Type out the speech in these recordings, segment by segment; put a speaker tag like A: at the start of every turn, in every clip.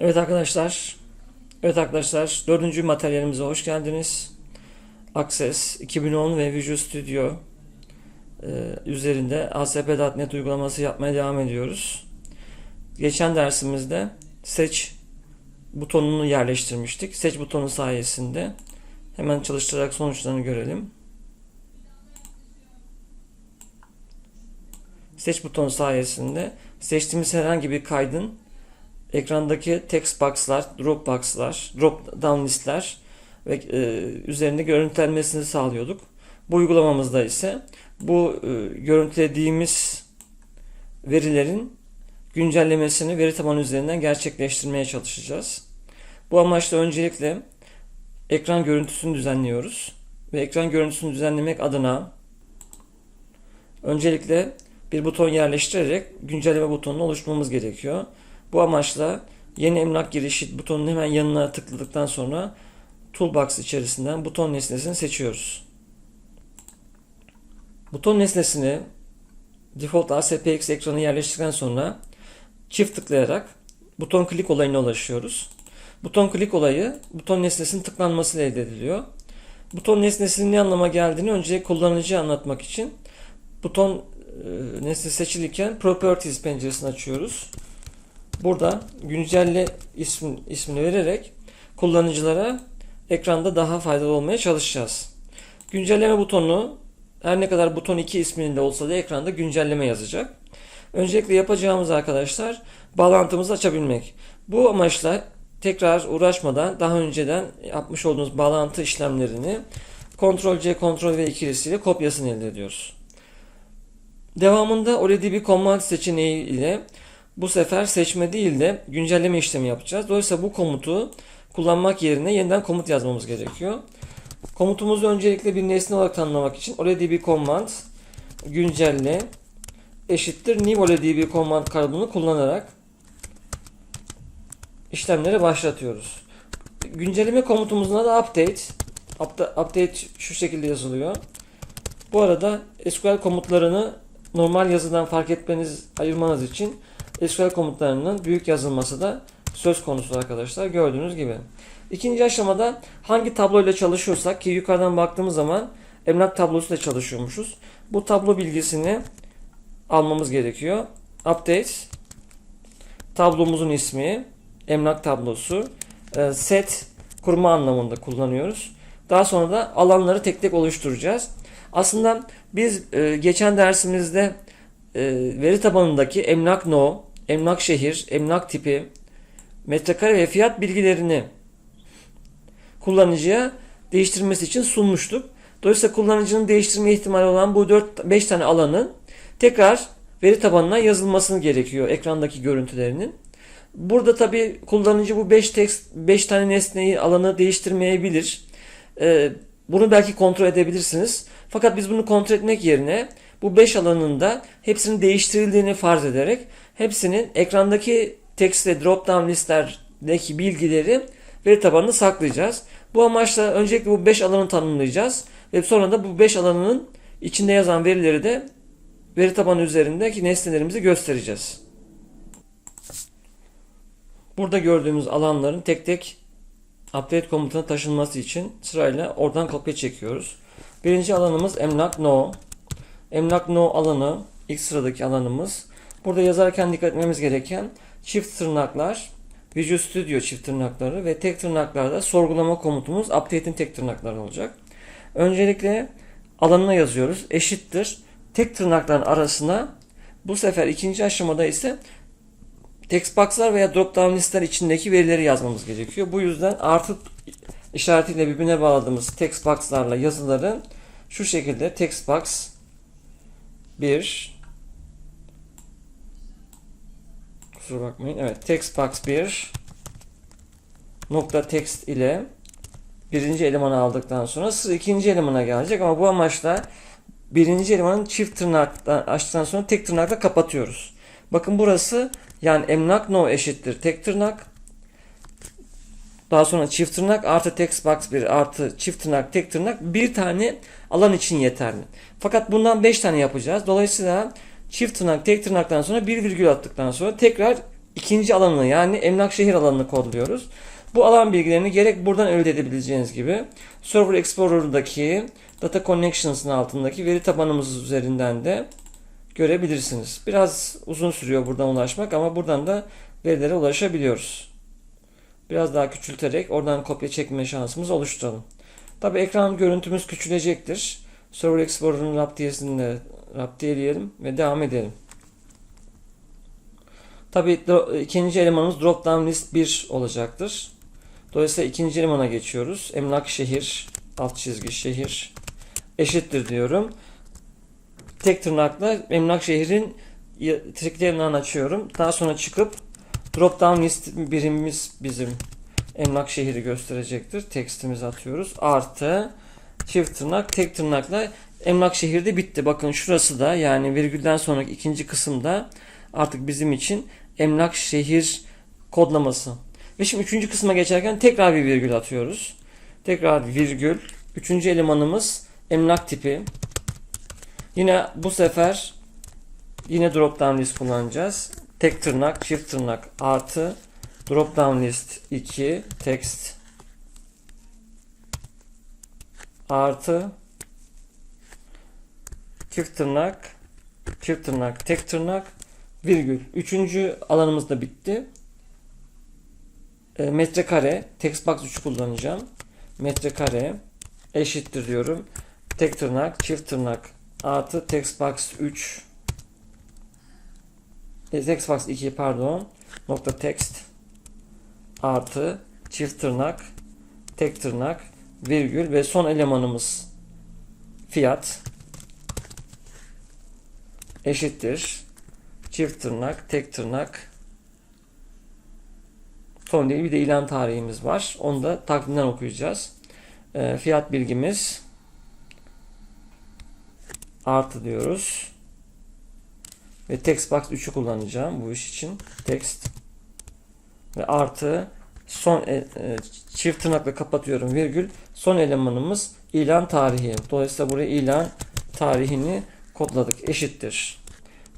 A: Evet arkadaşlar. Evet arkadaşlar. Dördüncü materyalimize hoş geldiniz. Access 2010 ve Visual Studio e, üzerinde ASP.NET uygulaması yapmaya devam ediyoruz. Geçen dersimizde seç butonunu yerleştirmiştik. Seç butonu sayesinde hemen çalıştırarak sonuçlarını görelim. Seç butonu sayesinde seçtiğimiz herhangi bir kaydın ekrandaki text box'lar, drop box'lar, drop down listler ve e, üzerinde görüntülenmesini sağlıyorduk. Bu uygulamamızda ise bu e, görüntülediğimiz verilerin güncellemesini veri tabanı üzerinden gerçekleştirmeye çalışacağız. Bu amaçla öncelikle ekran görüntüsünü düzenliyoruz ve ekran görüntüsünü düzenlemek adına öncelikle bir buton yerleştirerek güncelleme butonunu oluşturmamız gerekiyor. Bu amaçla yeni emlak girişi butonun hemen yanına tıkladıktan sonra Toolbox içerisinden buton nesnesini seçiyoruz. Buton nesnesini default ASPX ekranı yerleştirdikten sonra çift tıklayarak buton klik olayına ulaşıyoruz. Buton klik olayı buton nesnesinin tıklanmasıyla elde ediliyor. Buton nesnesinin ne anlama geldiğini önce kullanıcıya anlatmak için buton e, nesne seçilirken Properties penceresini açıyoruz. Burada güncelle ismin, ismini vererek kullanıcılara ekranda daha faydalı olmaya çalışacağız. Güncelleme butonu her ne kadar buton 2 isminde olsa da ekranda güncelleme yazacak. Öncelikle yapacağımız arkadaşlar bağlantımızı açabilmek. Bu amaçla tekrar uğraşmadan daha önceden yapmış olduğunuz bağlantı işlemlerini Ctrl C Ctrl V ikilisiyle kopyasını elde ediyoruz. Devamında OLEDB Command seçeneği ile bu sefer seçme değil de güncelleme işlemi yapacağız. Dolayısıyla bu komutu kullanmak yerine yeniden komut yazmamız gerekiyor. Komutumuzu öncelikle bir nesne olarak tanımlamak için OLEDB command güncelle eşittir new OLEDB command kalıbını kullanarak işlemleri başlatıyoruz. Güncelleme komutumuzun adı update. Update şu şekilde yazılıyor. Bu arada SQL komutlarını normal yazıdan fark etmeniz, ayırmanız için SQL komutlarının büyük yazılması da söz konusu arkadaşlar gördüğünüz gibi. İkinci aşamada hangi tabloyla çalışıyorsak ki yukarıdan baktığımız zaman emlak tablosuyla çalışıyormuşuz. Bu tablo bilgisini almamız gerekiyor. Update tablomuzun ismi emlak tablosu e, set kurma anlamında kullanıyoruz. Daha sonra da alanları tek tek oluşturacağız. Aslında biz e, geçen dersimizde e, veri tabanındaki emlak no, emlak şehir, emlak tipi, metrekare ve fiyat bilgilerini kullanıcıya değiştirmesi için sunmuştuk. Dolayısıyla kullanıcının değiştirme ihtimali olan bu 4-5 tane alanın tekrar veri tabanına yazılmasını gerekiyor ekrandaki görüntülerinin. Burada tabi kullanıcı bu 5 text 5 tane nesneyi alanı değiştirmeyebilir. Ee, bunu belki kontrol edebilirsiniz. Fakat biz bunu kontrol etmek yerine bu 5 alanında hepsinin değiştirildiğini farz ederek hepsinin ekrandaki text ve drop down listlerdeki bilgileri veri tabanında saklayacağız. Bu amaçla öncelikle bu 5 alanı tanımlayacağız ve sonra da bu 5 alanının içinde yazan verileri de veri tabanı üzerindeki nesnelerimizi göstereceğiz. Burada gördüğümüz alanların tek tek update komutuna taşınması için sırayla oradan kopya çekiyoruz. Birinci alanımız emlak no. Emlak no alanı ilk sıradaki alanımız. Burada yazarken dikkat etmemiz gereken çift tırnaklar, Visual Studio çift tırnakları ve tek tırnaklarda sorgulama komutumuz update'in tek tırnakları olacak. Öncelikle alanına yazıyoruz. Eşittir. Tek tırnakların arasına bu sefer ikinci aşamada ise text box'lar veya drop down listler içindeki verileri yazmamız gerekiyor. Bu yüzden artı işaretiyle birbirine bağladığımız text box'larla yazıları şu şekilde text box 1 kusura bakmayın. Evet, text box 1 nokta text ile birinci elemanı aldıktan sonra sıra ikinci elemana gelecek ama bu amaçla birinci elemanın çift tırnaktan açtıktan sonra tek tırnakla kapatıyoruz. Bakın burası yani emlak no eşittir tek tırnak. Daha sonra çift tırnak artı text box 1 artı çift tırnak tek tırnak bir tane alan için yeterli. Fakat bundan 5 tane yapacağız. Dolayısıyla çift tırnak tek tırnaktan sonra bir virgül attıktan sonra tekrar ikinci alanını yani emlak şehir alanını kodluyoruz. Bu alan bilgilerini gerek buradan elde edebileceğiniz gibi Server Explorer'daki Data Connections'ın altındaki veri tabanımız üzerinden de görebilirsiniz. Biraz uzun sürüyor buradan ulaşmak ama buradan da verilere ulaşabiliyoruz. Biraz daha küçülterek oradan kopya çekme şansımız oluşturalım. Tabi ekran görüntümüz küçülecektir. Server Explorer'ın de raptiyeleyelim ve devam edelim. Tabi ikinci elemanımız drop down list 1 olacaktır. Dolayısıyla ikinci elemana geçiyoruz. Emlak şehir alt çizgi şehir eşittir diyorum. Tek tırnakla emlak şehrin triklerinden açıyorum. Daha sonra çıkıp drop down list birimimiz bizim emlak şehri gösterecektir. Tekstimizi atıyoruz. Artı çift tırnak tek tırnakla emlak şehirde bitti. Bakın şurası da yani virgülden sonraki ikinci kısımda artık bizim için emlak şehir kodlaması. Ve şimdi üçüncü kısma geçerken tekrar bir virgül atıyoruz. Tekrar virgül. Üçüncü elemanımız emlak tipi. Yine bu sefer yine drop down list kullanacağız. Tek tırnak, çift tırnak artı drop down list 2 text artı çift tırnak çift tırnak tek tırnak virgül. Üçüncü alanımız da bitti. E, metrekare textbox 3 kullanacağım. Metrekare eşittir diyorum. Tek tırnak çift tırnak artı textbox 3 e, textbox 2 pardon nokta text artı çift tırnak tek tırnak virgül ve son elemanımız fiyat eşittir. Çift tırnak tek tırnak. Son değil bir de ilan tarihimiz var. Onu da takvimden okuyacağız. E, fiyat bilgimiz artı diyoruz. Ve textbox 3'ü kullanacağım bu iş için. Text. Ve artı son e, e, çift tırnakla kapatıyorum virgül. Son elemanımız ilan tarihi. Dolayısıyla buraya ilan tarihini kodladık. Eşittir.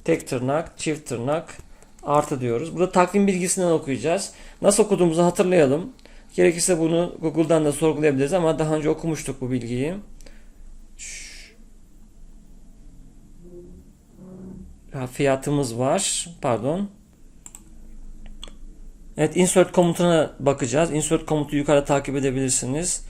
A: Tek tırnak, çift tırnak artı diyoruz. Burada takvim bilgisinden okuyacağız. Nasıl okuduğumuzu hatırlayalım. Gerekirse bunu Google'dan da sorgulayabiliriz ama daha önce okumuştuk bu bilgiyi. Ya fiyatımız var. Pardon. Evet insert komutuna bakacağız. Insert komutu yukarı takip edebilirsiniz.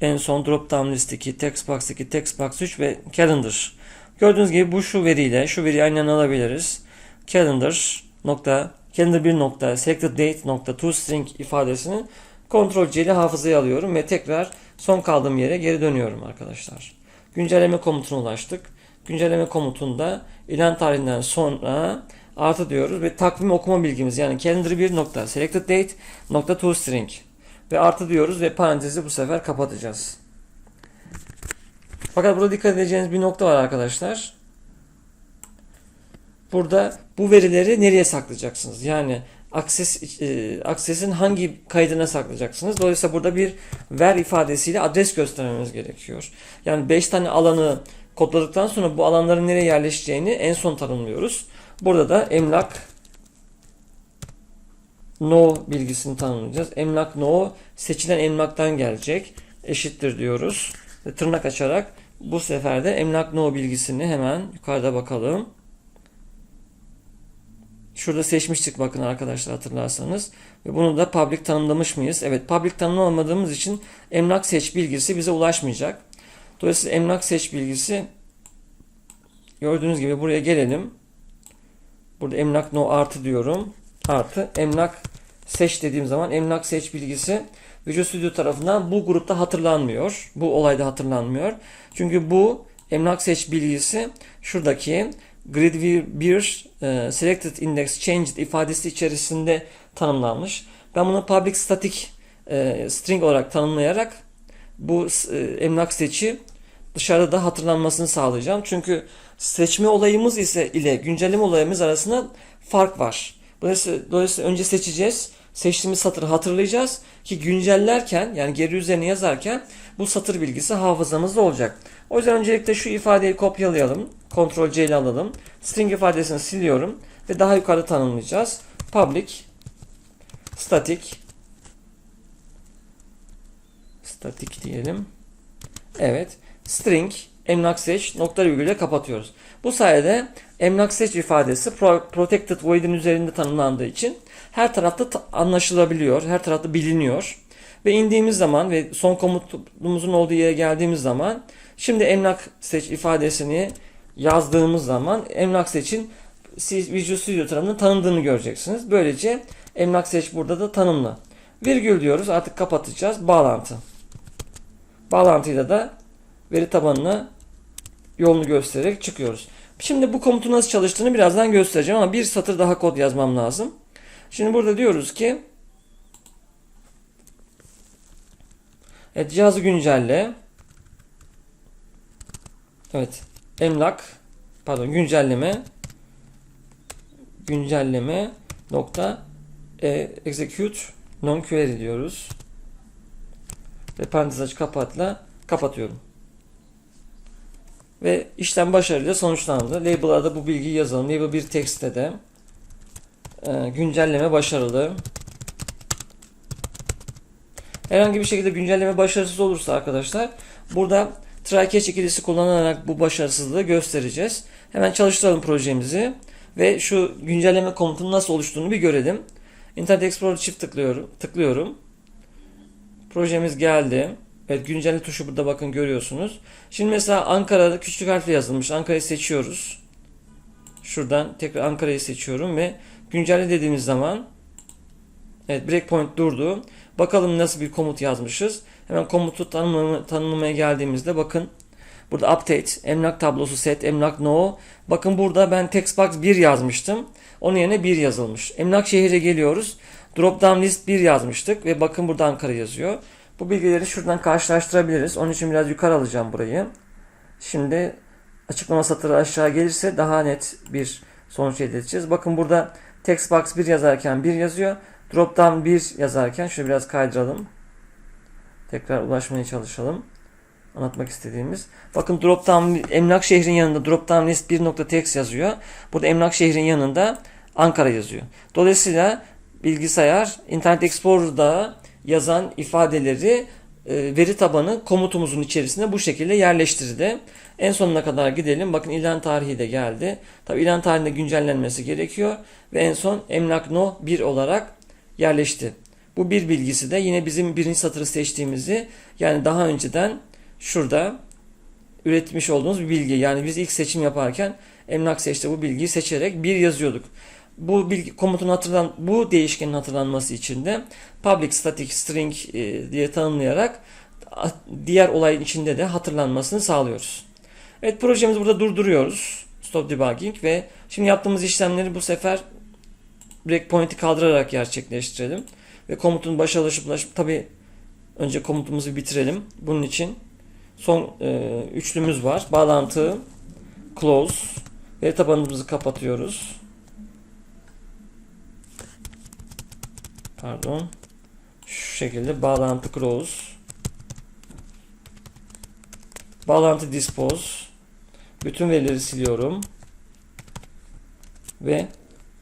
A: En son drop down listeki text box 2, text box 3 ve calendar. Gördüğünüz gibi bu şu veriyle şu veriyi aynen alabiliriz. Calendar nokta calendar 1 nokta selected date nokta to string ifadesini kontrol C ile hafızaya alıyorum ve tekrar son kaldığım yere geri dönüyorum arkadaşlar. Güncelleme komutuna ulaştık. Güncelleme komutunda ilan tarihinden sonra artı diyoruz ve takvim okuma bilgimiz yani calendar 1 nokta selected date nokta to string ve artı diyoruz ve parantezi bu sefer kapatacağız. Fakat burada dikkat edeceğiniz bir nokta var arkadaşlar. Burada bu verileri nereye saklayacaksınız? Yani akses e, aksesin hangi kaydına saklayacaksınız? Dolayısıyla burada bir ver ifadesiyle adres göstermemiz gerekiyor. Yani 5 tane alanı kodladıktan sonra bu alanların nereye yerleşeceğini en son tanımlıyoruz. Burada da emlak no bilgisini tanımlayacağız. Emlak no seçilen emlaktan gelecek. Eşittir diyoruz. Ve tırnak açarak bu sefer de emlak no bilgisini hemen yukarıda bakalım. Şurada seçmiştik bakın arkadaşlar hatırlarsanız. Ve bunu da public tanımlamış mıyız? Evet public tanımlamadığımız için emlak seç bilgisi bize ulaşmayacak. Dolayısıyla emlak seç bilgisi gördüğünüz gibi buraya gelelim. Burada emlak no artı diyorum. Artı emlak seç dediğim zaman emlak seç bilgisi Visual Studio tarafından bu grupta hatırlanmıyor. Bu olayda hatırlanmıyor. Çünkü bu emlak seç bilgisi şuradaki grid 1 e, selected index changed ifadesi içerisinde tanımlanmış. Ben bunu public static e, string olarak tanımlayarak bu e, emlak seçi dışarıda da hatırlanmasını sağlayacağım. Çünkü seçme olayımız ise ile güncelleme olayımız arasında fark var. Dolayısıyla, dolayısıyla önce seçeceğiz. Seçtiğimiz satırı hatırlayacağız ki güncellerken yani geri üzerine yazarken bu satır bilgisi hafızamızda olacak. O yüzden öncelikle şu ifadeyi kopyalayalım. Ctrl C ile alalım. String ifadesini siliyorum ve daha yukarıda tanımlayacağız. public static static diyelim. Evet. String emlak seç nokta virgülle kapatıyoruz. Bu sayede emlak seç ifadesi pro- protected void'in üzerinde tanımlandığı için her tarafta ta- anlaşılabiliyor, her tarafta biliniyor. Ve indiğimiz zaman ve son komutumuzun olduğu yere geldiğimiz zaman şimdi emlak seç ifadesini yazdığımız zaman emlak seçin Visual Studio tarafından tanındığını göreceksiniz. Böylece emlak seç burada da tanımlı. Virgül diyoruz artık kapatacağız. Bağlantı. Bağlantıyla da veri tabanına yolunu göstererek çıkıyoruz. Şimdi bu komutun nasıl çalıştığını birazdan göstereceğim ama bir satır daha kod yazmam lazım. Şimdi burada diyoruz ki Evet cihazı güncelle. Evet. Emlak pardon güncelleme güncelleme nokta e, execute non query diyoruz. Ve parantez aç kapatla kapatıyorum. Ve işlem başarıyla sonuçlandı. Label''a da bu bilgiyi yazalım. Label bir tekste de e, güncelleme başarılı. Herhangi bir şekilde güncelleme başarısız olursa arkadaşlar burada catch ikilisi kullanarak bu başarısızlığı göstereceğiz. Hemen çalıştıralım projemizi ve şu güncelleme komutunun nasıl oluştuğunu bir görelim. Internet Explorer çift tıklıyorum. Tıklıyorum. Projemiz geldi. Evet güncelle tuşu burada bakın görüyorsunuz. Şimdi mesela Ankara'da küçük harfle yazılmış. Ankara'yı seçiyoruz. Şuradan tekrar Ankara'yı seçiyorum ve güncelle dediğimiz zaman evet breakpoint durdu. Bakalım nasıl bir komut yazmışız. Hemen komutu tanımlama, tanımlamaya geldiğimizde bakın burada update, emlak tablosu set, emlak no. Bakın burada ben textbox 1 yazmıştım. Onun yerine 1 yazılmış. Emlak şehire geliyoruz. Drop down list 1 yazmıştık ve bakın burada Ankara yazıyor. Bu bilgileri şuradan karşılaştırabiliriz. Onun için biraz yukarı alacağım burayı. Şimdi açıklama satırı aşağı gelirse daha net bir sonuç elde edeceğiz. Bakın burada textbox 1 yazarken 1 yazıyor. Dropdown 1 yazarken şöyle biraz kaydıralım. Tekrar ulaşmaya çalışalım. Anlatmak istediğimiz. Bakın dropdown emlak şehrin yanında dropdown list 1.txt yazıyor. Burada emlak şehrin yanında Ankara yazıyor. Dolayısıyla bilgisayar Internet Explorer'da yazan ifadeleri e, veri tabanı komutumuzun içerisinde bu şekilde yerleştirdi. En sonuna kadar gidelim. Bakın ilan tarihi de geldi. Tabi ilan tarihinde güncellenmesi gerekiyor. Ve en son emlak no 1 olarak yerleşti. Bu bir bilgisi de yine bizim birinci satırı seçtiğimizi yani daha önceden şurada üretmiş olduğumuz bir bilgi. Yani biz ilk seçim yaparken emlak seçti bu bilgiyi seçerek bir yazıyorduk. Bu bilgi komutun hatırlan bu değişkenin hatırlanması için de public static string e, diye tanımlayarak diğer olayın içinde de hatırlanmasını sağlıyoruz. Evet projemizi burada durduruyoruz. Stop debugging ve şimdi yaptığımız işlemleri bu sefer breakpoint'i kaldırarak gerçekleştirelim. Ve komutun başa ulaşıp ulaşıp tabi önce komutumuzu bitirelim. Bunun için son e, üçlümüz var. Bağlantı, close, veri tabanımızı kapatıyoruz. Pardon. Şu şekilde bağlantı close. Bağlantı dispose. Bütün verileri siliyorum. Ve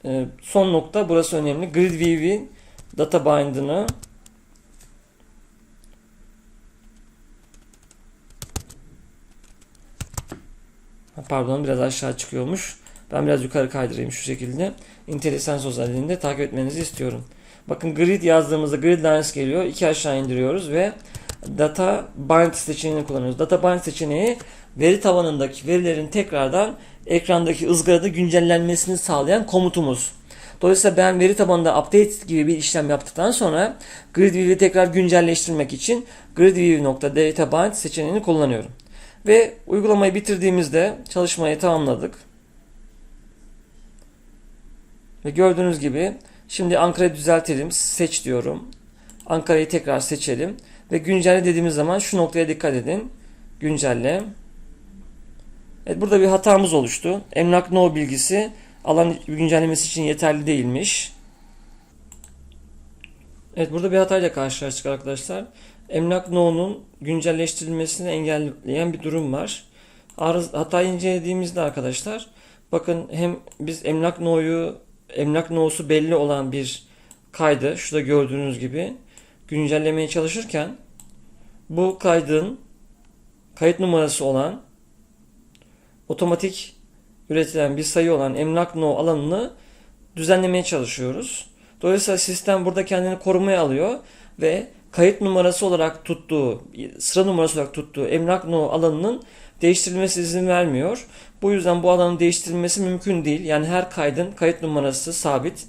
A: e, son nokta burası önemli. GridView'in data bind'ını pardon biraz aşağı çıkıyormuş. Ben biraz yukarı kaydırayım şu şekilde. IntelliSense özelliğinde takip etmenizi istiyorum. Bakın grid yazdığımızda grid lines geliyor. İki aşağı indiriyoruz ve data bind seçeneğini kullanıyoruz. Data bind seçeneği veri tabanındaki verilerin tekrardan ekrandaki ızgarada güncellenmesini sağlayan komutumuz. Dolayısıyla ben veri tabanında update gibi bir işlem yaptıktan sonra GridView'i tekrar güncelleştirmek için gridview.databind seçeneğini kullanıyorum. Ve uygulamayı bitirdiğimizde çalışmayı tamamladık. Ve gördüğünüz gibi şimdi Ankara'yı düzeltelim. Seç diyorum. Ankara'yı tekrar seçelim. Ve güncelle dediğimiz zaman şu noktaya dikkat edin. Güncelle. Evet burada bir hatamız oluştu. Emlak no bilgisi alan güncellemesi için yeterli değilmiş. Evet burada bir hatayla karşılaştık arkadaşlar. Emlak no'nun güncelleştirilmesini engelleyen bir durum var. Arız, hatayı incelediğimizde arkadaşlar bakın hem biz emlak no'yu emlak no'su belli olan bir kaydı şurada gördüğünüz gibi güncellemeye çalışırken bu kaydın kayıt numarası olan otomatik üretilen bir sayı olan emlak no alanını düzenlemeye çalışıyoruz. Dolayısıyla sistem burada kendini korumaya alıyor ve kayıt numarası olarak tuttuğu, sıra numarası olarak tuttuğu emlak no alanının değiştirilmesi izin vermiyor. Bu yüzden bu alanın değiştirilmesi mümkün değil. Yani her kaydın kayıt numarası sabit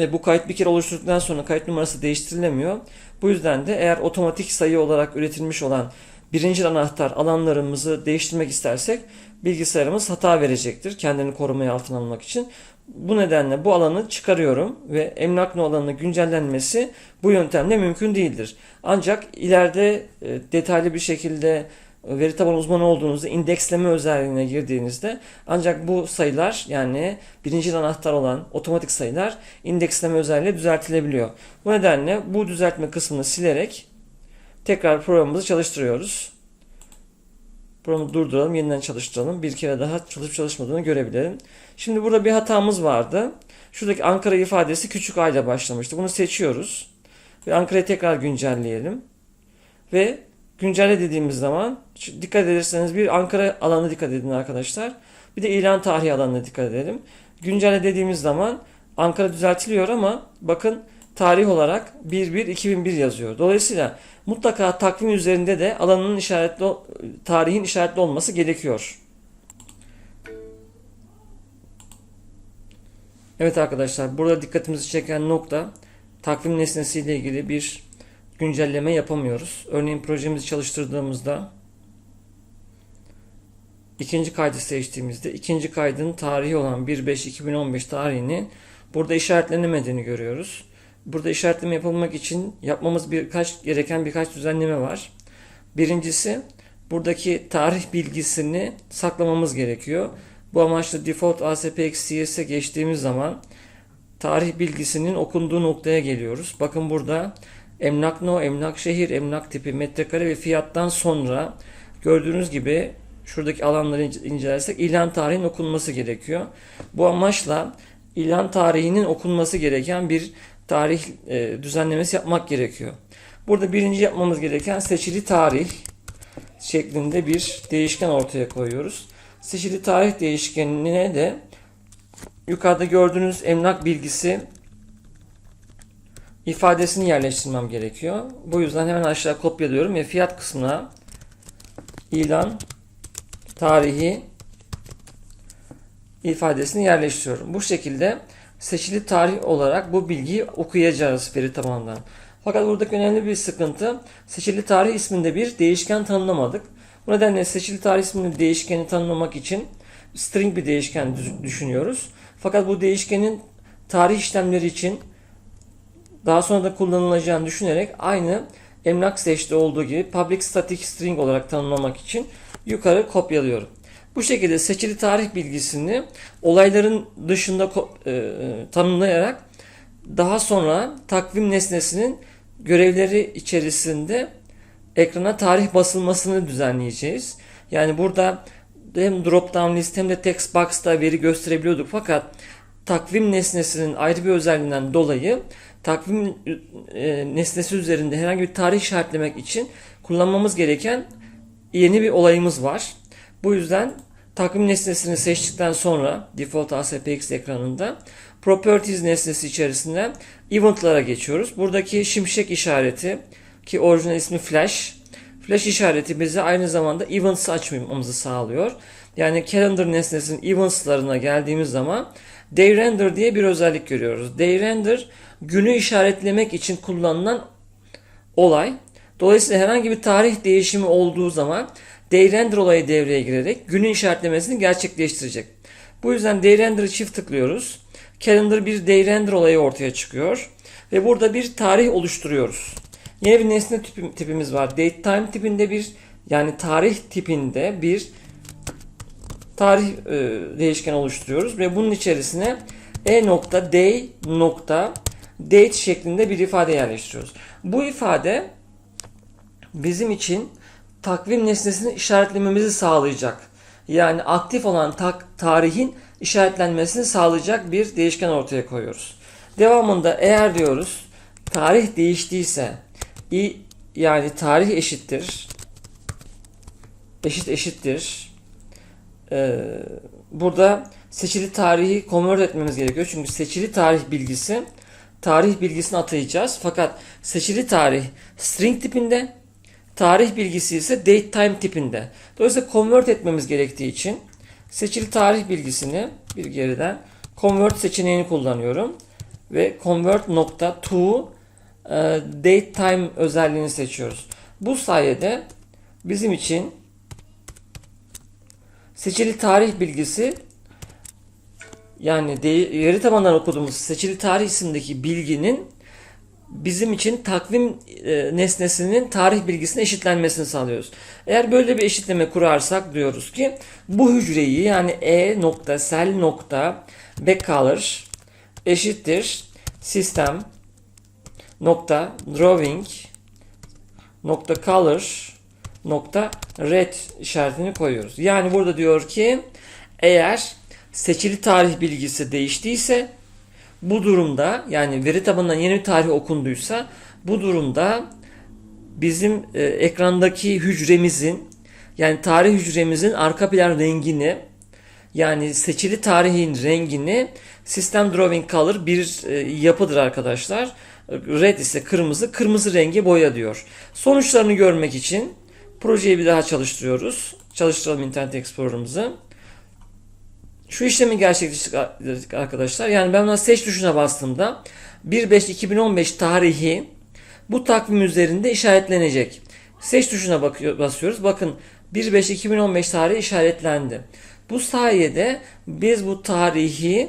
A: ve bu kayıt bir kere oluşturduktan sonra kayıt numarası değiştirilemiyor. Bu yüzden de eğer otomatik sayı olarak üretilmiş olan birinci anahtar alanlarımızı değiştirmek istersek bilgisayarımız hata verecektir kendini korumaya altına almak için. Bu nedenle bu alanı çıkarıyorum ve emlak no alanının güncellenmesi bu yöntemle mümkün değildir. Ancak ileride e, detaylı bir şekilde veri tabanı uzmanı olduğunuzda indeksleme özelliğine girdiğinizde ancak bu sayılar yani birinci anahtar olan otomatik sayılar indeksleme özelliğiyle düzeltilebiliyor. Bu nedenle bu düzeltme kısmını silerek tekrar programımızı çalıştırıyoruz. Programı durduralım, yeniden çalıştıralım. Bir kere daha çalışıp çalışmadığını görebilirim. Şimdi burada bir hatamız vardı. Şuradaki Ankara ifadesi küçük A ile başlamıştı. Bunu seçiyoruz. Ve Ankara'yı tekrar güncelleyelim. Ve güncelle dediğimiz zaman dikkat ederseniz bir Ankara alanına dikkat edin arkadaşlar. Bir de ilan tarihi alanına dikkat edelim. Güncelle dediğimiz zaman Ankara düzeltiliyor ama bakın tarih olarak 1-1-2001 yazıyor. Dolayısıyla mutlaka takvim üzerinde de alanın işaretli tarihin işaretli olması gerekiyor. Evet arkadaşlar burada dikkatimizi çeken nokta takvim nesnesiyle ilgili bir güncelleme yapamıyoruz. Örneğin projemizi çalıştırdığımızda ikinci kaydı seçtiğimizde ikinci kaydın tarihi olan 1.5.2015 tarihini burada işaretlenemediğini görüyoruz. Burada işaretleme yapılmak için yapmamız birkaç gereken birkaç düzenleme var. Birincisi buradaki tarih bilgisini saklamamız gerekiyor. Bu amaçla default ASPX geçtiğimiz zaman tarih bilgisinin okunduğu noktaya geliyoruz. Bakın burada emlak no, emlak şehir, emlak tipi, metrekare ve fiyattan sonra gördüğünüz gibi şuradaki alanları incelersek ilan tarihinin okunması gerekiyor. Bu amaçla ilan tarihinin okunması gereken bir tarih e, düzenlemesi yapmak gerekiyor. Burada birinci yapmamız gereken seçili tarih şeklinde bir değişken ortaya koyuyoruz. Seçili tarih değişkenine de yukarıda gördüğünüz emlak bilgisi ifadesini yerleştirmem gerekiyor. Bu yüzden hemen aşağı kopyalıyorum ve fiyat kısmına ilan tarihi ifadesini yerleştiriyorum. Bu şekilde seçili tarih olarak bu bilgiyi okuyacağız veri tabanından. Fakat buradaki önemli bir sıkıntı seçili tarih isminde bir değişken tanımlamadık. Bu nedenle seçili tarih isminde değişkeni tanımlamak için string bir değişken düşünüyoruz. Fakat bu değişkenin tarih işlemleri için daha sonra da kullanılacağını düşünerek aynı emlak seçti olduğu gibi public static string olarak tanımlamak için yukarı kopyalıyorum. Bu şekilde seçili tarih bilgisini olayların dışında e, tanımlayarak daha sonra takvim nesnesinin görevleri içerisinde ekrana tarih basılmasını düzenleyeceğiz. Yani burada hem drop down list hem de text box'ta veri gösterebiliyorduk fakat takvim nesnesinin ayrı bir özelliğinden dolayı takvim e, nesnesi üzerinde herhangi bir tarih işaretlemek için kullanmamız gereken yeni bir olayımız var. Bu yüzden takvim nesnesini seçtikten sonra default ASPX ekranında properties nesnesi içerisinde event'lara geçiyoruz. Buradaki şimşek işareti ki orijinal ismi flash. Flash işareti bize aynı zamanda events açmamızı sağlıyor. Yani calendar nesnesinin events'larına geldiğimiz zaman day render diye bir özellik görüyoruz. Day render günü işaretlemek için kullanılan olay. Dolayısıyla herhangi bir tarih değişimi olduğu zaman dayrender olayı devreye girerek günün işaretlemesini gerçekleştirecek. Bu yüzden dayrender'ı çift tıklıyoruz. Calendar bir dayrender olayı ortaya çıkıyor. Ve burada bir tarih oluşturuyoruz. Yeni bir nesne tipimiz var. Datetime tipinde bir yani tarih tipinde bir tarih e, değişken oluşturuyoruz ve bunun içerisine e nokta day nokta date şeklinde bir ifade yerleştiriyoruz. Bu ifade bizim için takvim nesnesini işaretlememizi sağlayacak. Yani aktif olan tak, tarihin işaretlenmesini sağlayacak bir değişken ortaya koyuyoruz. Devamında eğer diyoruz tarih değiştiyse i yani tarih eşittir eşit eşittir ee, burada seçili tarihi convert etmemiz gerekiyor. Çünkü seçili tarih bilgisi tarih bilgisini atayacağız. Fakat seçili tarih string tipinde tarih bilgisi ise date time tipinde. Dolayısıyla convert etmemiz gerektiği için seçili tarih bilgisini bir geriden convert seçeneğini kullanıyorum ve convert nokta to e, date time özelliğini seçiyoruz. Bu sayede bizim için seçili tarih bilgisi yani de, veri tabanından okuduğumuz seçili tarih isimdeki bilginin bizim için takvim e, nesnesinin tarih bilgisine eşitlenmesini sağlıyoruz. Eğer böyle bir eşitleme kurarsak diyoruz ki bu hücreyi yani e nokta sel nokta backcolor eşittir sistem nokta drawing nokta color nokta red işaretini koyuyoruz. Yani burada diyor ki eğer seçili tarih bilgisi değiştiyse bu durumda yani veri tabanından yeni bir tarih okunduysa bu durumda bizim e, ekrandaki hücremizin yani tarih hücremizin arka plan rengini yani seçili tarihin rengini System Drawing Color bir e, yapıdır arkadaşlar. Red ise kırmızı, kırmızı rengi boya diyor. Sonuçlarını görmek için projeyi bir daha çalıştırıyoruz. Çalıştıralım Internet Explorer'ımızı. Şu işlemi gerçekleştirdik arkadaşlar. Yani ben buna seç tuşuna bastığımda 1.5.2015 tarihi bu takvim üzerinde işaretlenecek. Seç tuşuna bakıyor, basıyoruz. Bakın 1.5.2015 tarihi işaretlendi. Bu sayede biz bu tarihi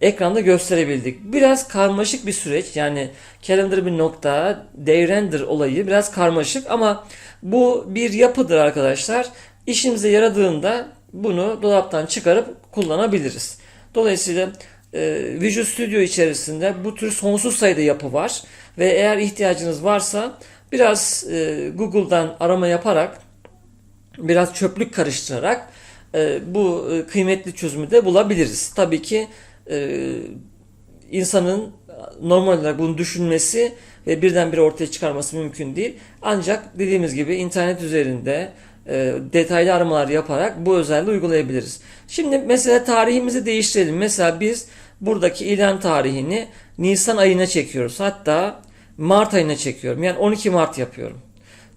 A: ekranda gösterebildik. Biraz karmaşık bir süreç. Yani calendar bir nokta, day olayı biraz karmaşık ama bu bir yapıdır arkadaşlar. İşimize yaradığında bunu dolaptan çıkarıp kullanabiliriz. Dolayısıyla e, Visual Studio içerisinde bu tür sonsuz sayıda yapı var ve eğer ihtiyacınız varsa biraz e, Google'dan arama yaparak biraz çöplük karıştırarak e, bu kıymetli çözümü de bulabiliriz. Tabii ki insanın normal olarak bunu düşünmesi ve birdenbire ortaya çıkarması mümkün değil. Ancak dediğimiz gibi internet üzerinde e, detaylı aramalar yaparak bu özelliği uygulayabiliriz. Şimdi mesela tarihimizi değiştirelim. Mesela biz buradaki ilan tarihini Nisan ayına çekiyoruz. Hatta Mart ayına çekiyorum. Yani 12 Mart yapıyorum.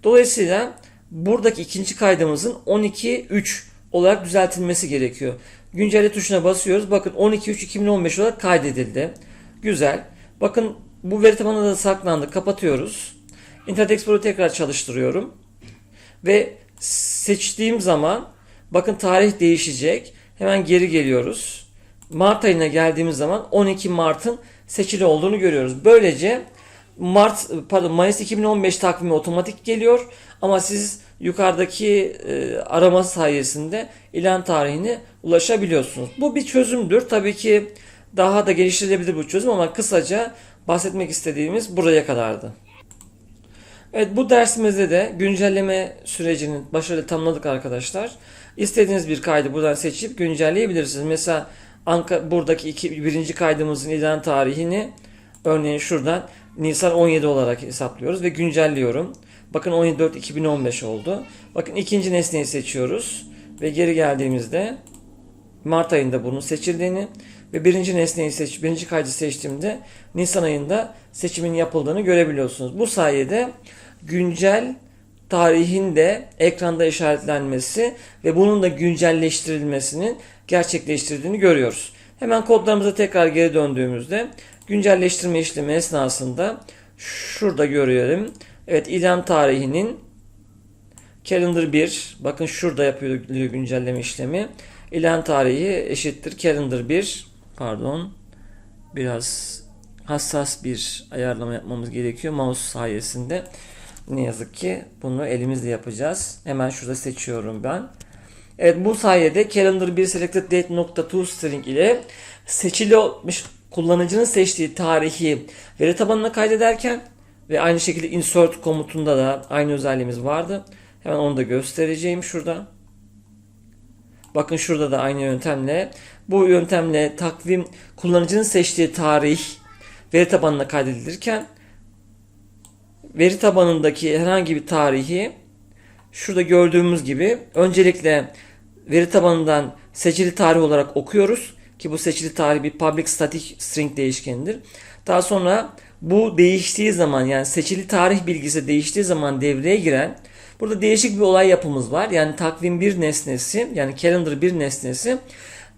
A: Dolayısıyla buradaki ikinci kaydımızın 12.3 olarak düzeltilmesi gerekiyor. Güncelle tuşuna basıyoruz. Bakın 12.3.2015 olarak kaydedildi. Güzel. Bakın bu veri tabanında da saklandı. Kapatıyoruz. Internet Explorer'ı tekrar çalıştırıyorum. Ve seçtiğim zaman bakın tarih değişecek. Hemen geri geliyoruz. Mart ayına geldiğimiz zaman 12 Mart'ın seçili olduğunu görüyoruz. Böylece Mart pardon Mayıs 2015 takvimi otomatik geliyor ama siz yukarıdaki e, arama sayesinde ilan tarihine ulaşabiliyorsunuz. Bu bir çözümdür. Tabii ki daha da geliştirilebilir bu çözüm ama kısaca bahsetmek istediğimiz buraya kadardı. Evet bu dersimizde de güncelleme sürecini başarılı tamamladık arkadaşlar. İstediğiniz bir kaydı buradan seçip güncelleyebilirsiniz. Mesela Anka, buradaki iki, birinci kaydımızın ilan tarihini örneğin şuradan Nisan 17 olarak hesaplıyoruz ve güncelliyorum. Bakın 17.4.2015 oldu. Bakın ikinci nesneyi seçiyoruz ve geri geldiğimizde Mart ayında bunun seçildiğini ve birinci nesneyi seç, birinci kaydı seçtiğimde Nisan ayında seçimin yapıldığını görebiliyorsunuz. Bu sayede güncel tarihin de ekranda işaretlenmesi ve bunun da güncelleştirilmesinin gerçekleştirdiğini görüyoruz. Hemen kodlarımıza tekrar geri döndüğümüzde güncelleştirme işlemi esnasında şurada görüyorum. Evet ilan tarihinin calendar 1 bakın şurada yapıyor güncelleme işlemi. İlan tarihi eşittir calendar 1 pardon biraz hassas bir ayarlama yapmamız gerekiyor mouse sayesinde. Ne yazık ki bunu elimizle yapacağız. Hemen şurada seçiyorum ben. Evet bu sayede calendar 1 selected date nokta to string ile seçili olmuş kullanıcının seçtiği tarihi veri tabanına kaydederken ve aynı şekilde insert komutunda da aynı özelliğimiz vardı. Hemen onu da göstereceğim şurada. Bakın şurada da aynı yöntemle. Bu yöntemle takvim kullanıcının seçtiği tarih veri tabanına kaydedilirken veri tabanındaki herhangi bir tarihi şurada gördüğümüz gibi öncelikle veri tabanından seçili tarih olarak okuyoruz ki bu seçili tarih bir public static string değişkenidir. Daha sonra bu değiştiği zaman yani seçili tarih bilgisi değiştiği zaman devreye giren burada değişik bir olay yapımız var. Yani takvim bir nesnesi yani calendar bir nesnesi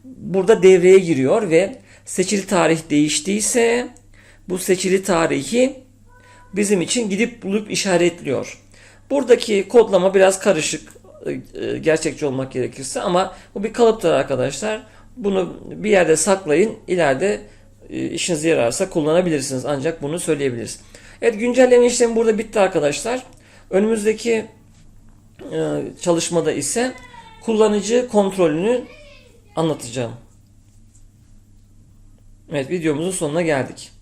A: burada devreye giriyor ve seçili tarih değiştiyse bu seçili tarihi bizim için gidip bulup işaretliyor. Buradaki kodlama biraz karışık e, gerçekçi olmak gerekirse ama bu bir kalıptır arkadaşlar. Bunu bir yerde saklayın. İleride e, işinize yararsa kullanabilirsiniz. Ancak bunu söyleyebiliriz. Evet güncelleme işlemi burada bitti arkadaşlar. Önümüzdeki e, çalışmada ise kullanıcı kontrolünü anlatacağım. Evet videomuzun sonuna geldik.